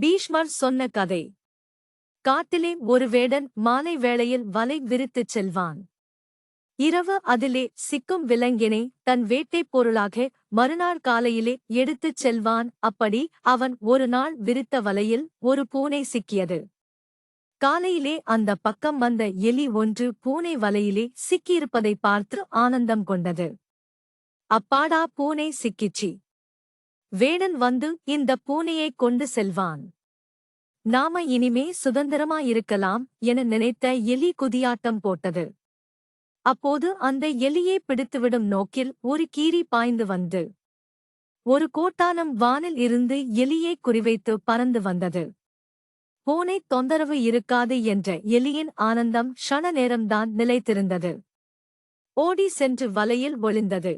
பீஷ்மர் சொன்ன கதை. காட்டிலே ஒரு வேடன் மாலை வேளையில் வலை விரித்துச் செல்வான். இரவு அதிலே சிக்கும் விலங்கினை தன் வேட்டைப் பொருளாக மறுநாள் காலையிலே எடுத்துச் செல்வான். அப்படி அவன் ஒரு நாள் விரித்த வலையில் ஒரு பூனை சிக்கியது. காலையிலே அந்த பக்கம் வந்த எலி ஒன்று பூனை வலையிலே சிக்கியிருப்பதை பார்த்து ஆனந்தம் கொண்டது. அப்பாடா பூனை சிக்கிச்சி. வேடன் வந்து இந்த பூனையைக் கொண்டு செல்வான். நாம இனிமே சுதந்திரமாயிருக்கலாம் என நினைத்த எலி குதியாட்டம் போட்டது. அப்போது அந்த எலியை பிடித்துவிடும் நோக்கில் ஒரு கீரி பாய்ந்து வந்து ஒரு கோட்டானம் வானில் இருந்து எலியை குறிவைத்து பறந்து வந்தது. பூனை தொந்தரவு இருக்காது என்ற எலியின் ஆனந்தம் ஷண நேரம்தான் நிலைத்திருந்தது. ஓடி சென்று வலையில் ஒளிந்தது.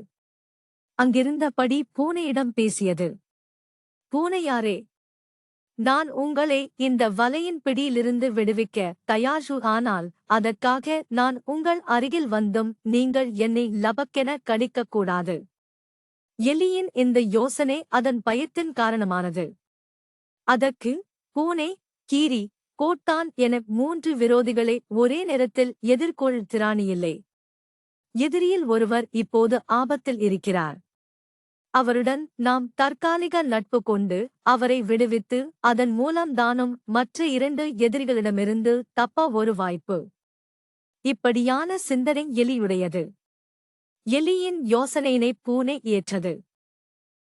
அங்கிருந்தபடி பூனையிடம் பேசியது. பூனையாரே நான் உங்களை இந்த வலையின் பிடியிலிருந்து விடுவிக்க தயாஷு ஆனால் அதற்காக நான் உங்கள் அருகில் வந்தும் நீங்கள் என்னை லபக்கென கடிக்கக்கூடாது எலியின் இந்த யோசனை அதன் பயத்தின் காரணமானது. அதற்கு பூனை கீரி கோட்டான் என மூன்று விரோதிகளை ஒரே நேரத்தில் எதிர்கொள் திராணியில்லை எதிரியில் ஒருவர் இப்போது ஆபத்தில் இருக்கிறார். அவருடன் நாம் தற்காலிக நட்பு கொண்டு அவரை விடுவித்து அதன் மூலம் தானும் மற்ற இரண்டு எதிரிகளிடமிருந்து தப்ப ஒரு வாய்ப்பு. இப்படியான சிந்தனை எலியுடையது. எலியின் யோசனையினை பூனை ஏற்றது.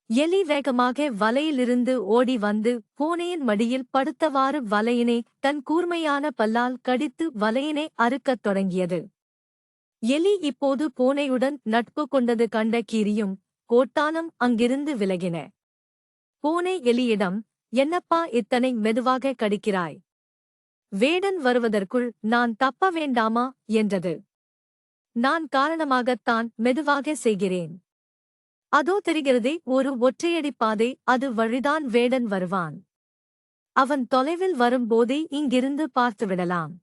எலி வேகமாக வலையிலிருந்து ஓடி வந்து பூனையின் மடியில் படுத்தவாறு வலையினை தன் கூர்மையான பல்லால் கடித்து வலையினை அறுக்கத் தொடங்கியது. எலி இப்போது பூனையுடன் நட்பு கொண்டது கண்ட கீரியும் கோட்டானம் அங்கிருந்து விலகின. பூனை எலியிடம் என்னப்பா இத்தனை மெதுவாக கடிக்கிறாய்? வேடன் வருவதற்குள் நான் தப்ப வேண்டாமா? என்றது. நான் காரணமாகத்தான் மெதுவாக செய்கிறேன். அதோ தெரிகிறதே ஒரு ஒற்றையடி பாதை அது வழிதான் வேடன் வருவான். அவன் தொலைவில் வரும்போதே இங்கிருந்து பார்த்துவிடலாம்.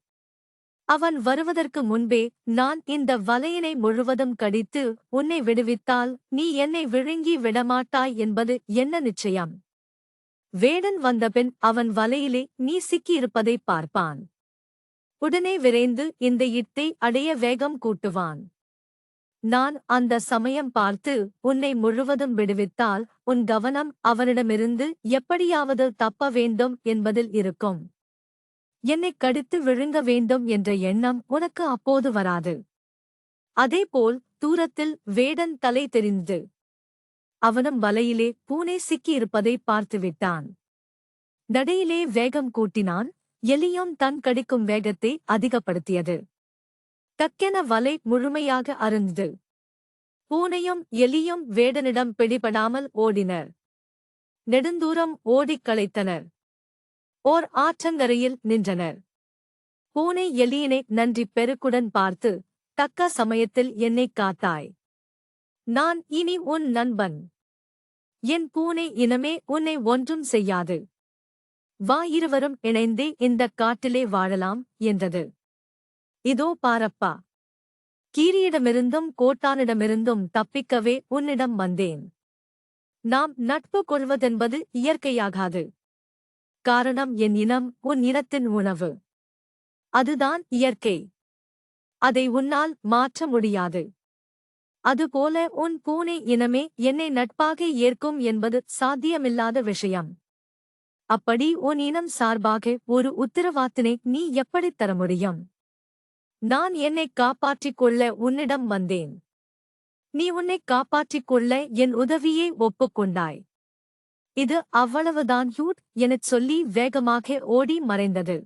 அவன் வருவதற்கு முன்பே நான் இந்த வலையினை முழுவதும் கடித்து உன்னை விடுவித்தால் நீ என்னை விழுங்கி விடமாட்டாய் என்பது என்ன நிச்சயம்? வேடன் வந்தபின் அவன் வலையிலே நீ சிக்கியிருப்பதை பார்ப்பான். உடனே விரைந்து இந்த இட்டை அடைய வேகம் கூட்டுவான். நான் அந்த சமயம் பார்த்து உன்னை முழுவதும் விடுவித்தால் உன் கவனம் அவனிடமிருந்து எப்படியாவது தப்ப வேண்டும் என்பதில் இருக்கும். என்னைக் கடித்து விழுங்க வேண்டும் என்ற எண்ணம் உனக்கு அப்போது வராது. அதேபோல் தூரத்தில் வேடன் தலை தெரிந்து அவனும் வலையிலே பூனை சிக்கியிருப்பதை பார்த்துவிட்டான். நடையிலே வேகம் கூட்டினான் எலியும் தன் கடிக்கும் வேகத்தை அதிகப்படுத்தியது. தக்கென வலை முழுமையாக அருந்தது பூனையும் எலியும் வேடனிடம் பிடிபடாமல் ஓடினர். நெடுந்தூரம் ஓடிக் களைத்தனர். ஓர் ஆற்றங்கரையில் நின்றனர். பூனை எலியினை நன்றி பெருக்குடன் பார்த்து தக்க சமயத்தில் என்னைக் காத்தாய். நான் இனி உன் நண்பன். என் பூனை இனமே உன்னை ஒன்றும் செய்யாது. வா இருவரும் இணைந்தே இந்தக் காட்டிலே வாழலாம் என்றது. இதோ பாரப்பா. கீரியிடமிருந்தும் கோட்டானிடமிருந்தும் தப்பிக்கவே உன்னிடம் வந்தேன். நாம் நட்பு கொள்வதென்பது இயற்கையாகாது. காரணம் என் இனம் உன் இனத்தின் உணவு. அதுதான் இயற்கை. அதை உன்னால் மாற்ற முடியாது. அதுபோல உன் பூனை இனமே என்னை நட்பாக ஏற்கும் என்பது சாத்தியமில்லாத விஷயம். அப்படி உன் இனம் சார்பாக ஒரு உத்தரவாத்தினை நீ எப்படித் தர முடியும்? நான் என்னைக் காப்பாற்றிக் கொள்ள உன்னிடம் வந்தேன். நீ உன்னைக் காப்பாற்றிக் கொள்ள என் உதவியை ஒப்புக்கொண்டாய் இது அவ்வளவுதான் ஹியூட் எனச் சொல்லி வேகமாக ஓடி மறைந்தது.